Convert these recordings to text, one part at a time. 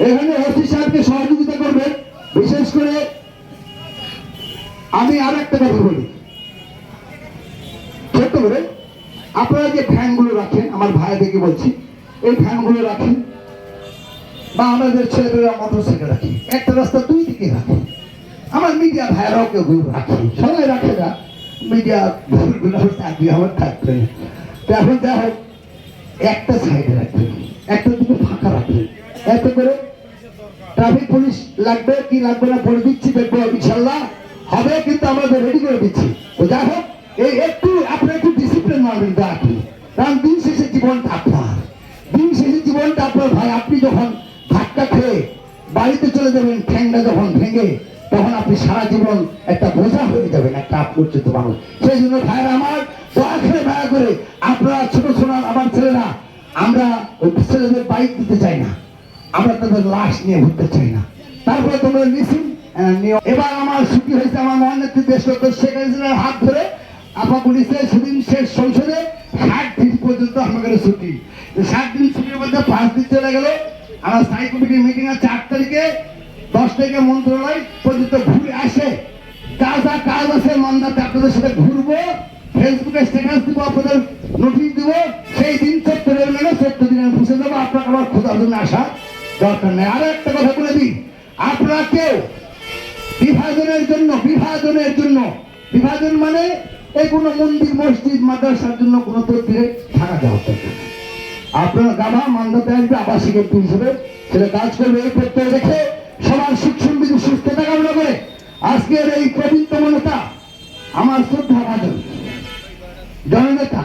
এখানে ওসি সাহেবকে সহযোগিতা করবেন বিশেষ করে আমি আর একটা কথা বলি। ছোট্ট করে, আপনারা যে ফ্যানগুলো রাখেন, আমার ভাইদেরকে বলছি, এই ফ্যানগুলো রাখেন বা আমাদের ছেলেমেয়েরা মোটর সাইকেল রাখি। একটা রাস্তা দুই দিকে রাখে। আমার মিডিয়া ভাইরাও কেউ রাখে। সবাই রাখে না। মিডিয়া ভুলগুলো চাকরি আমার থাকবে। এখন যা হোক একটা সাইডে রাখবে একটা দিকে ফাঁকা রাখবে এতে করে ট্রাফিক পুলিশ লাগবে, কি লাগবে না বলে দিচ্ছি, দেখব ইনশাল্লাহ হবে, কিন্তু আমাদের রেডি করে দিচ্ছি। তো যাই হোক, এই একটু আপনি একটু ডিসিপ্লিন করে। কারণ দিন শেষে জীবনটা আপনার দিন শেষে জীবনটা আপনার ভাই, আপনি যখন ধাক্কা খেয়ে বাড়িতে চলে যাবেন ঠ্যাংটা যখন ভেঙে, তখন আপনি সারা জীবন একটা বোঝা হয়ে যাবেন, একটা মানুষ। সেই জন্য ভাইরা আমার, দয়া করে দয়া করে, আপনারা ছোট ছোট আমার ছেলেরা, আমরা ওই ছেলেদের বাইক দিতে চাই না। আমরা তাদের লাশ নিয়ে ঘুরতে চাই না। তারপরে তোমরা মিছিল এবার আমার ছুটি হয়েছে আমার মহানেত্রী দেশ শেখ হাসিনার হাত ধরে আপা পুলিশের সেদিন শেষ সংসদে ষাট দিন পর্যন্ত আমাদের ছুটি। ষাট দিন ছুটির মধ্যে পাঁচ দিন চলে গেল। আমার স্থায়ী কমিটির মিটিং আছে আট তারিখে। দশ তারিখে মন্ত্রণালয় পর্যন্ত ঘুরে আসে। যা যা কাজ আছে, মন্দাতে আপনাদের সাথে ঘুরবো। ফেসবুকে স্ট্যাটাস দিব, আপনাদের নোটিশ দিব। সেই দিন চত্বরের মেলে চোদ্দ দিনে বুঝে দেবো। আপনাকে আমার খোঁজার জন্য আসা দরকার নেই। আরও একটা কথা বলে দিই। আপনারা কেউ বিভাজনের জন্য বিভাজনের জন্য, বিভাজন মানে এই কোনো মন্দির, মসজিদ, মাদ্রাসার জন্য কোনো তদ্বিরে থাকা দেওয়া দরকার। আপনার গাভা মান্দাতে আসবে আবাসিক একটু হিসেবে সেটা কাজ করবে, এই প্রত্যয় রেখে সবার সুখ সমৃদ্ধি, সুস্থতা কামনা করে আজকের এই প্রবীণতম নেতা আমার শ্রদ্ধা ভাজন, জননেতা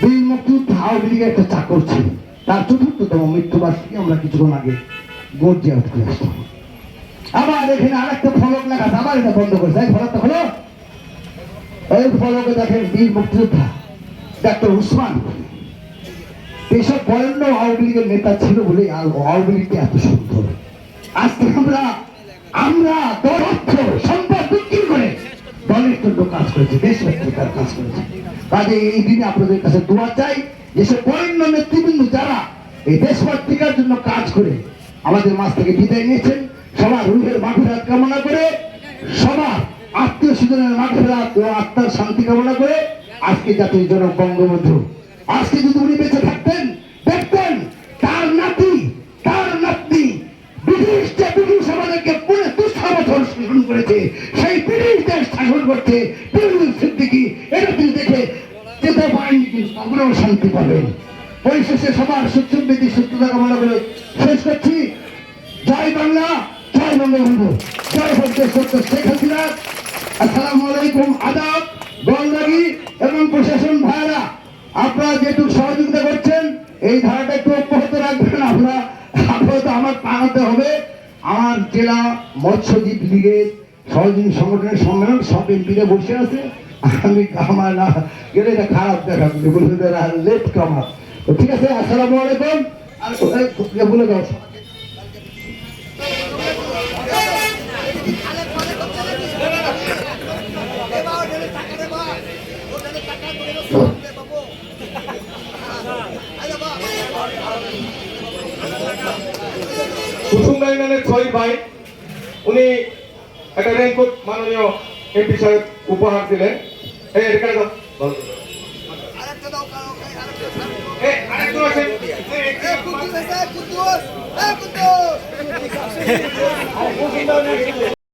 বীর মুক্তিযুদ্ধ আওয়ামী লীগের একটা চাকর ছিল। তার চতুর্থতম মৃত্যুবার্ষিকী আমরা কিছুক্ষণ আগে গর্জে আউট করে আসলাম। আবার এখানে আর একটা ফলক লেখা আবার এটা বন্ধ করেছে। এই ফলকটা হলো, এই ফলকে দেখেন বীর মুক্তিযোদ্ধা, ডাক্তার উসমান। এসব বরেণ্য আওয়ামী লীগের নেতা ছিল বলে আওয়ামী লীগকে এত সুন্দর। আজকে আমরা আমরা অর্থ সম্পদ বিক্রি করে দলের জন্য কাজ করেছি দেশ রক্ষার কাজ করেছি। কাজে এই দিনে আপনাদের কাছে দোয়া চাই, যেসব বরেণ্য যারা এই দেশ পত্রিকার জন্য কাজ করে আমাদের মাছ থেকে বিদায় নিয়েছেন। সবার রুহের মাঠেরাত কামনা করে, সবার আত্মীয় স্বজনের মাঠেরাত ও আত্মার শান্তি কামনা করে আজকে জাতির জনক বঙ্গবন্ধু। আজকে যদি উনি বেঁচে থাকতেন, দেখতেন, তার নাতি, তার নাতনি ব্রিটিশ যে ব্রিটিশ আমাদেরকে পুরো দুশো বছর শাসন করেছে, সেই ব্রিটিশ দেশ শাসন ব্রিটিশ সিদ্দিকি। এটা তিনি দেখে যেতে পারেননি কিন্তু শান্তি পাবেন পরিশেষে সবার সুখ সমৃদ্ধি সুস্থতা কামনা করে শেষ করছি। জয় বাংলা, জয় বঙ্গবন্ধু। জয় সত্য শেখ হাসিনা। আসসালামু আলাইকুম, আদাব বলদাগি এবং প্রশাসন ভাইরা আপনারা যেটুকু সহযোগিতা করছেন, এই ধারাটা একটু অব্যাহত রাখবেন। আমরা আপাতত আমার পাঠাতে হবে। আমার জেলা মৎস্যজীব লীগের সহযোগী সংগঠনের সম্মেলন সব এমপিরা বসে আছে। আমি আমার না, গেলে এটা খারাপ দেখাবে। বলে লেট কামার তো ঠিক আছে আসসালামু আলাইকুম। বলে দাও। ছয় ভাই। উনি একটা রেনকোট মাননীয় এমপি সাহেব উপহার দিলেন। এই দাও É com 17, é com 12, é com 12!